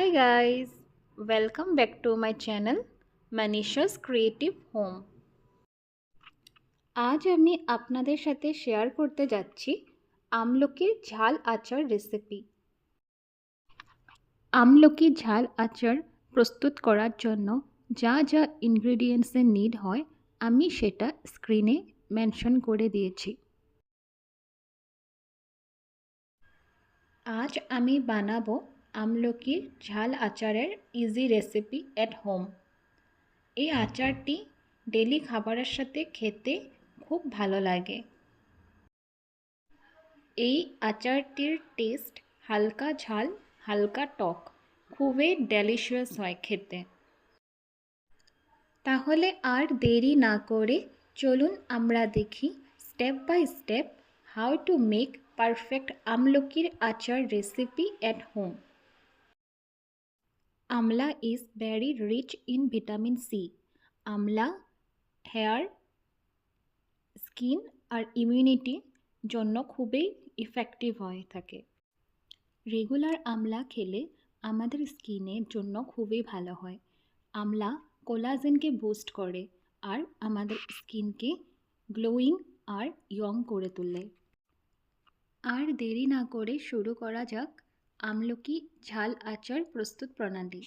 Hi guys, welcome back to my channel Manisha's Creative Home. আজ আমি আপনাদের সাথে শেয়ার করতে যাচ্ছি আমলকির ঝাল আচার রেসিপি আমলকি ঝাল আচার প্রস্তুত করার জন্য যা যা ইনগ্রেডিয়েন্টসের নিড হয় আমি সেটা স্ক্রিনে মেনশন করে দিয়েছি আজ আমি বানাবো আমলকির ঝাল আচারের ইজি রেসিপি অ্যাট হোম এই আচারটি ডেলি খাবারের সাথে খেতে খুব ভালো লাগে। এই আচারটির টেস্ট হালকা ঝাল, হালকা টক, খুবই ডেলিশিয়াস হয় খেতে। তাহলে আর দেরি না করে চলুন আমরা দেখি step by step how to make perfect আমলকির আচার recipe at home amla is very rich in vitamin C amla hair skin R immunity জন্য খুবই ইফেক্টিভ হয়ে থাকে। রেগুলার আমলা খেলে আমাদের স্কিনের জন্য খুবই ভালো হয়। আমলা কোলাজেনকে বুস্ট করে আর আমাদের স্কিনকে গ্লোয়িং আর ইয়ং করে তোলে। আর দেরি না করে শুরু করা যাক আমলকি, ঝাল, আচার প্রস্তুত প্রণালী।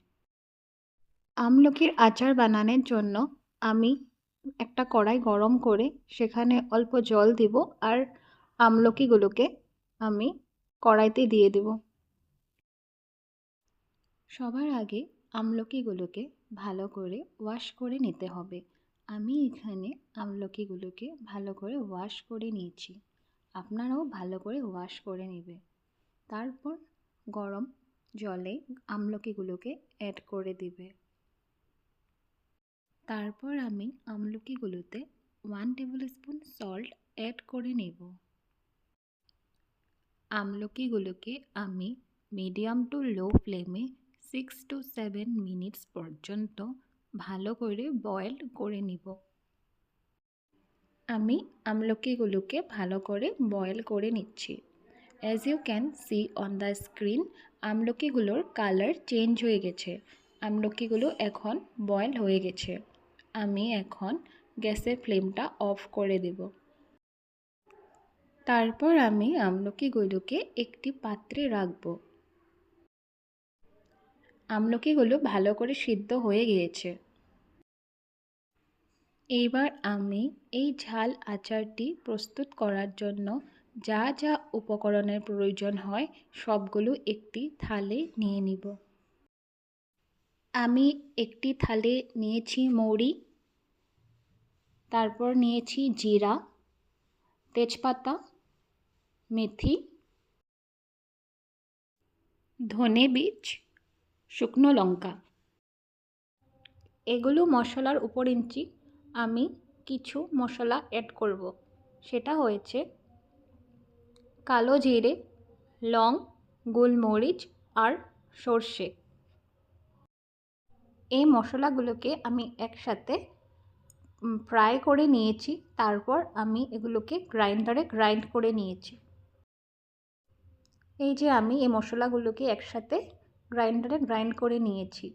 আমলকির আচার বানানোর জন্য আমি একটা কড়াই গরম করে সেখানে অল্প জল দিব আর আমলকিগুলোকে আমি কড়াইতে দিয়ে দেব। সবার আগে আমলকিগুলোকে ভালো করে ওয়াশ করে নিতে হবে। আমি এখানে আমলকিগুলোকে ভালো করে ওয়াশ করে নিয়েছি। আপনারাও ভালো করে ওয়াশ করে নেবে তারপর গরম জলে আমলকিগুলোকে অ্যাড করে দিবে। তারপর আমি আমলকিগুলোতে one tablespoon salt add করে নেব। আমলকিগুলোকে আমি মিডিয়াম টু লো ফ্লেমে সিক্স টু সেভেন মিনিটস পর্যন্ত ভালো করে বয়েল করে নিব। আমি আমলকিগুলোকে ভালো করে বয়েল করে নিচ্ছি। As you can see on the screen আমলকিগুলোর colour change হয়ে গেছে। আমলকিগুলো এখন বয়েল হয়ে গেছে। আমি এখন গ্যাসের ফ্লেমটা অফ করে দেব। তারপর আমি আমলকিগুলোকে একটি পাত্রে রাখব। আমলকিগুলো ভালো করে সিদ্ধ হয়ে গিয়েছে। এইবার আমি এই ঝাল আচারটি প্রস্তুত করার জন্য যা যা উপকরণের প্রয়োজন হয়, সবগুলো একটি থালে নিয়ে নিব। আমি একটি থালে নিয়েছি মৌরি, তারপর নিয়েছি জিরা, তেজপাতা, মেথি, ধনে বীজ, শুকনো লঙ্কা। এগুলো মশলার উপর ইঞ্চি। আমি কিছু মশলা অ্যাড করব। সেটা হয়েছে কালো জিরে, লং, গোলমরিচ আর সর্ষে। এই মশলাগুলোকে আমি একসাথে ফ্রাই করে নিয়েছি, তারপর আমি এগুলোকে গ্রাইন্ডারে গ্রাইন্ড করে নিয়েছি। এই যে আমি এই মশলাগুলোকে একসাথে গ্রাইন্ডারে গ্রাইন্ড করে নিয়েছি।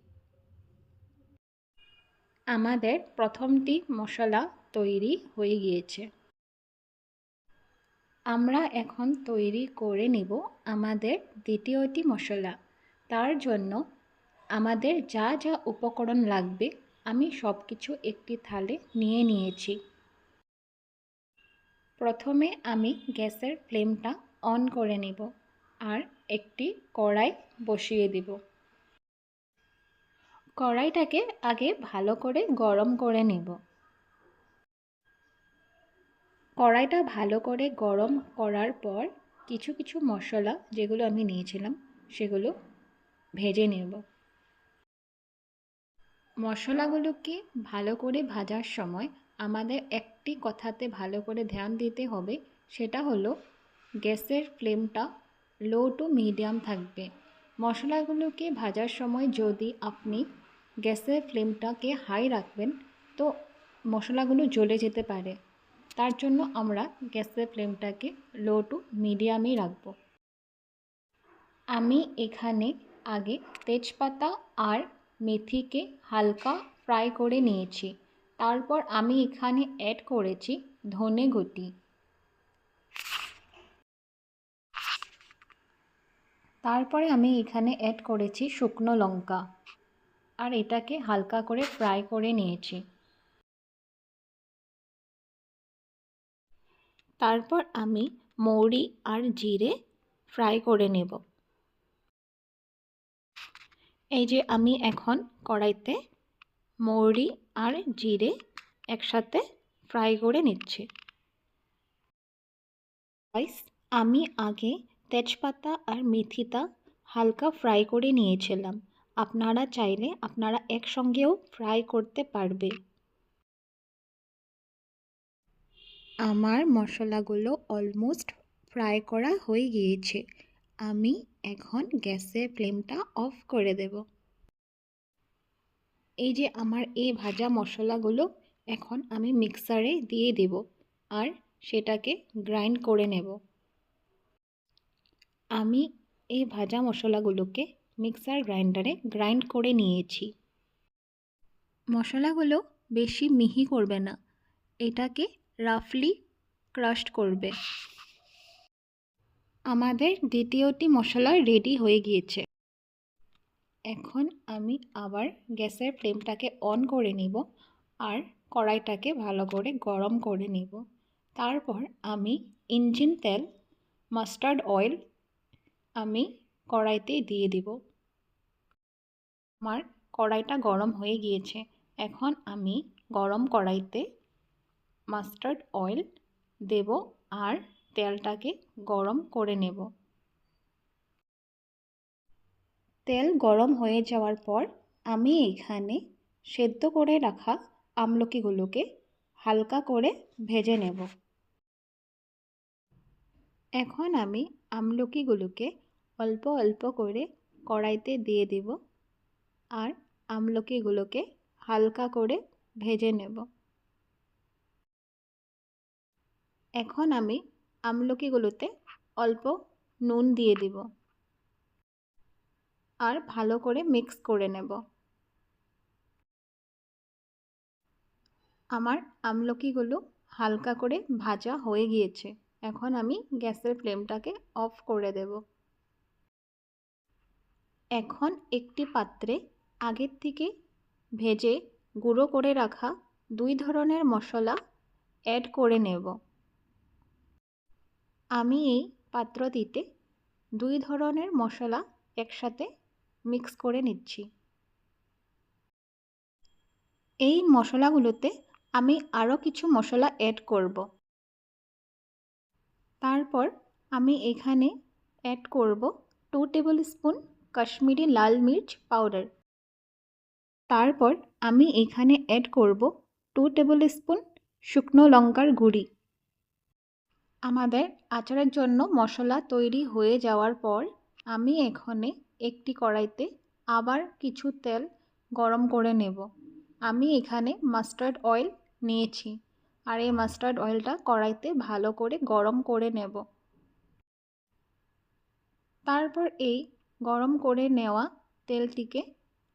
আমাদের প্রথমটি মশলা তৈরি হয়ে গিয়েছে। আমরা এখন তৈরি করে নিব আমাদের দ্বিতীয়টি মশলা। তার জন্য আমাদের যা যা উপকরণ লাগবে, আমি সব কিছু একটি থালে নিয়ে নিয়েছি। প্রথমে আমি গ্যাসের ফ্লেমটা অন করে নেব আর একটি কড়াই বসিয়ে দিব। কড়াইটাকে আগে ভালো করে গরম করে নেব। কড়াইটা ভালো করে গরম করার পর কিছু কিছু মশলা যেগুলো আমি নিয়েছিলাম সেগুলো ভেজে নেব। মশলাগুলোকে ভালো করে ভাজার সময় আমাদের একটি কথাতে ভালো করে ধ্যান দিতে হবে, সেটা হলো গ্যাসের ফ্লেমটা লো টু মিডিয়াম থাকবে। মশলাগুলোকে ভাজার সময় যদি আপনি গ্যাসের ফ্লেমটাকে হাই রাখবেন, তো মশলাগুলো জ্বলে যেতে পারে। তার জন্য আমরা গ্যাসের ফ্লেমটাকে লো টু মিডিয়ামেই রাখব। আমি এখানে আগে তেজপাতা আর মেথিকে হালকা ফ্রাই করে নিয়েছি। তারপর আমি এখানে অ্যাড করেছি ধনে গুঁটি তারপরে আমি এখানে অ্যাড করেছি শুকনো লঙ্কা। আর এটাকে হালকা করে ফ্রাই করে নিয়েছি। তারপর আমি মৌরি আর জিরে ফ্রাই করে নেব। এই যে আমি এখন কড়াইতে মৌরি আর জিরে একসাথে ফ্রাই করে নিচ্ছি। আমি আগে তেজপাতা আর মেথিটা হালকা ফ্রাই করে নিয়েছিলাম। আপনারা চাইলে আপনারা একসঙ্গেও ফ্রাই করতে পারবে। আমার মশলাগুলো অলমোস্ট ফ্রাই করা হয়ে গিয়েছে। আমি এখন গ্যাসের ফ্লেমটা অফ করে দেব। এই যে আমার এই ভাজা মশলাগুলো এখন আমি মিক্সারে দিয়ে দেব আর সেটাকে গ্রাইন্ড করে নেব। আমি এই ভাজা মশলাগুলোকে মিক্সার গ্রাইন্ডারে গ্রাইন্ড করে নিয়েছি। মশলাগুলো বেশি মিহি করবে না। এটাকে রাফলি ক্রাশড করবে। আমাদের দ্বিতীয়টি মশলা রেডি হয়ে গিয়েছে। এখন আমি আবার গ্যাসের ফ্লেমটাকে অন করে নিব আর কড়াইটাকে ভালো করে গরম করে নিব। তারপর আমি ইঞ্জিন তেল, মাস্টার্ড অয়েল আমি কড়াইতে দিয়ে দিব। আমার কড়াইটা গরম হয়ে গিয়েছে। এখন আমি গরম কড়াইতে মাস্টার্ড অয়েল দেব আর তেলটাকে গরম করে নেব। তেল গরম হয়ে যাওয়ার পর আমি এখানে সেদ্ধ করে রাখা আমলকিগুলোকে হালকা করে ভেজে নেব। এখন আমি আমলকিগুলোকে অল্প অল্প করে কড়াইতে দিয়ে দেব আর আমলকিগুলোকে হালকা করে ভেজে নেব। এখন আমি আমলকিগুলোতে অল্প নুন দিয়ে দিব। আর ভালো করে মিক্স করে নেব। আমার আমলকিগুলো হালকা করে ভাজা হয়ে গিয়েছে। এখন আমি গ্যাসের ফ্লেমটাকে অফ করে দেব। এখন একটি পাত্রে আগের থেকে ভেজে গুঁড়ো করে রাখা দুই ধরনের মশলা অ্যাড করে নেব। আমি এই পাত্রটিতে দুই ধরনের মশলা একসাথে মিক্স করে নিচ্ছি। এই মশলাগুলোতে আমি আরও কিছু মশলা অ্যাড করব। তারপর আমি এখানে অ্যাড করব টু টেবিল স্পুন কাশ্মীরি লাল মির্চ পাউডার তারপর আমি এখানে অ্যাড করব টু টেবিল স্পুন শুকনো লঙ্কার গুঁড়ি। আমাদের আচারের জন্য মশলা তৈরি হয়ে যাওয়ার পর আমি এখানে একটি কড়াইতে আবার কিছু তেল গরম করে নেব। আমি এখানে মাস্টার্ড অয়েল নিয়েছি আর এই মাস্টার্ড অয়েলটা কড়াইতে ভালো করে গরম করে নেব। তারপর এই গরম করে নেওয়া তেলটিকে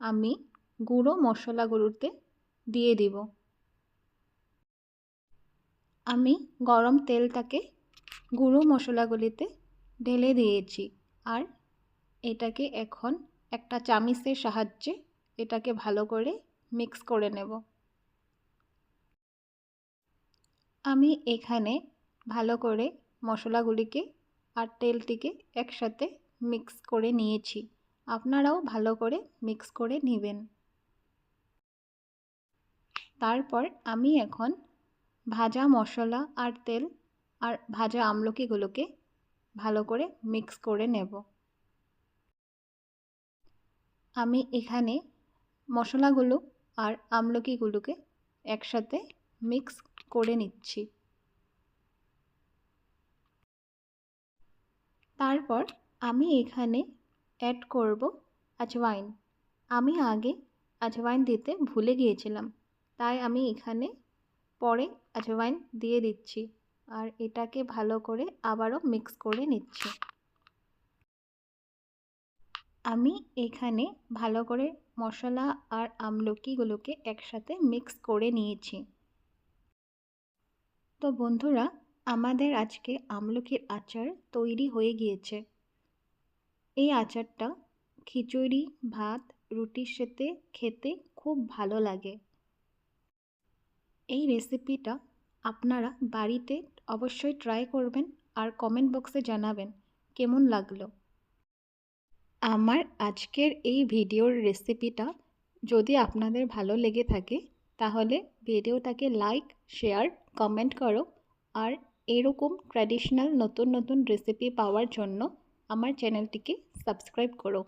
আমি গুঁড়ো মশলাগুলোতে দিয়ে দিব। আমি গরম তেলটাকে গুঁড়ো মশলাগুলিতে ঢেলে দিয়েছি আর এটাকে এখন একটা চামিচের সাহায্যে এটাকে ভালো করে মিক্স করে নেব। আমি এখানে ভালো করে মশলাগুলিকে আর তেলটিকে একসাথে মিক্স করে নিয়েছি। আপনারাও ভালো করে মিক্স করে নেবেন। তারপর আমি এখন ভাজা মশলা আর তেল আর ভাজা আমলকিগুলোকে ভালো করে মিক্স করে নেব। আমি এখানে মশলাগুলো আর আমলকিগুলোকে একসাথে মিক্স করে নিচ্ছি। তারপর আমি এখানে অ্যাড করব আজওয়াইন আমি আগে আজওয়াইন দিতে ভুলে গিয়েছিলাম, তাই আমি এখানে পরে আজওয়াইন দিয়ে দিচ্ছি। আর এটাকে ভালো করে আবারও মিক্স করে নিচ্ছি। আমি এখানে ভালো করে মশলা আর আমলকিগুলোকে একসাথে মিক্স করে নিয়েছি। তো বন্ধুরা, আমাদের আজকে আমলকির আচার তৈরি হয়ে গিয়েছে। এই আচারটা খিচুড়ি, ভাত, রুটির সাথে খেতে খুব ভালো লাগে। এই রেসিপিটা আপনারা বাড়িতে অবশ্যই ট্রাই করবেন আর কমেন্ট বক্সে জানাবেন কেমন লাগল। আমার আজকের এই ভিডিওর রেসিপিটা যদি আপনাদের ভালো লেগে থাকে, তাহলে ভিডিওটাকে লাইক শেয়ার কমেন্ট করো আর এরকম ট্র্যাডিশনাল নতুন নতুন রেসিপি পাওয়ার জন্য আমার চ্যানেলটিকে সাবস্ক্রাইব করো।